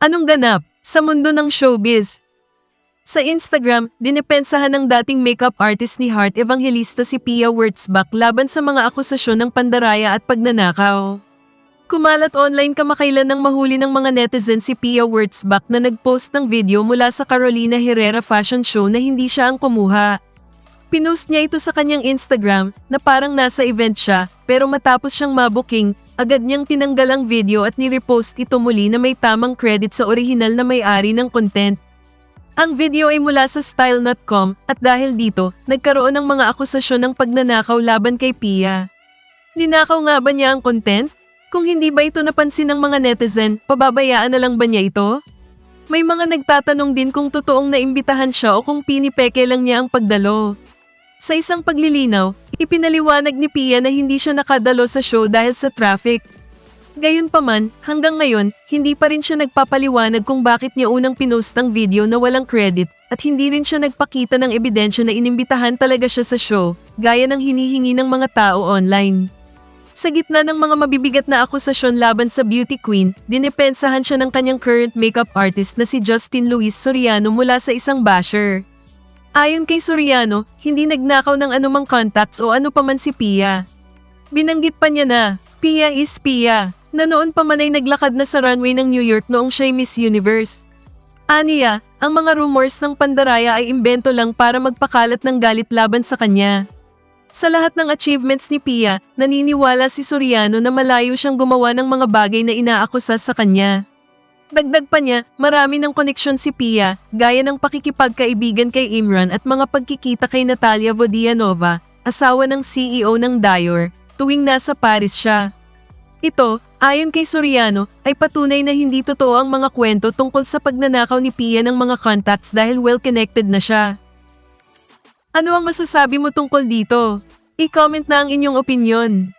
Anong ganap sa mundo ng showbiz? Sa Instagram, dinepensahan ng dating makeup artist ni Heart Evangelista si Pia Wurtzbach laban sa mga akusasyon ng pandaraya at pagnanakaw. Kumalat online kamakailan ng mahuli ng mga netizen si Pia Wurtzbach na nagpost ng video mula sa Carolina Herrera Fashion Show na hindi siya ang kumuha. Pinost niya ito sa kanyang Instagram na parang nasa event siya pero matapos siyang mabuking, agad niyang tinanggal ang video at nirepost ito muli na may tamang credit sa orihinal na may-ari ng content. Ang video ay mula sa style.com at dahil dito, nagkaroon ng mga akusasyon ng pagnanakaw laban kay Pia. Ninakaw nga ba niya ang content? Kung hindi ba ito napansin ng mga netizen, pababayaan na lang ba niya ito? May mga nagtatanong din kung totoong naimbitahan siya o kung pinipeke lang niya ang pagdalo. Sa isang paglilinaw, ipinaliwanag ni Pia na hindi siya nakadalo sa show dahil sa traffic. Gayunpaman, hanggang ngayon, hindi pa rin siya nagpapaliwanag kung bakit niya unang pinost ang video na walang credit at hindi rin siya nagpakita ng ebidensya na inimbitahan talaga siya sa show, gaya ng hinihingi ng mga tao online. Sa gitna ng mga mabibigat na akusasyon laban sa beauty queen, dinepensahan siya ng kanyang current makeup artist na si Justin Luis Soriano mula sa isang basher. Ayon kay Soriano, hindi nagnakaw ng anumang contacts o ano paman si Pia. Binanggit pa niya na, Pia is Pia, na noon pa man ay naglakad na sa runway ng New York noong siya'y Miss Universe. Aniya, ang mga rumors ng pandaraya ay imbento lang para magpakalat ng galit laban sa kanya. Sa lahat ng achievements ni Pia, naniniwala si Soriano na malayo siyang gumawa ng mga bagay na inaakusa sa kanya. Dagdag pa niya, marami ng koneksyon si Pia, gaya ng pakikipagkaibigan kay Imran at mga pagkikita kay Natalia Vodianova, asawa ng CEO ng Dior, tuwing nasa Paris siya. Ito, ayon kay Soriano, ay patunay na hindi totoo ang mga kwento tungkol sa pagnanakaw ni Pia ng mga contacts dahil well-connected na siya. Ano ang masasabi mo tungkol dito? I-comment na ang inyong opinion.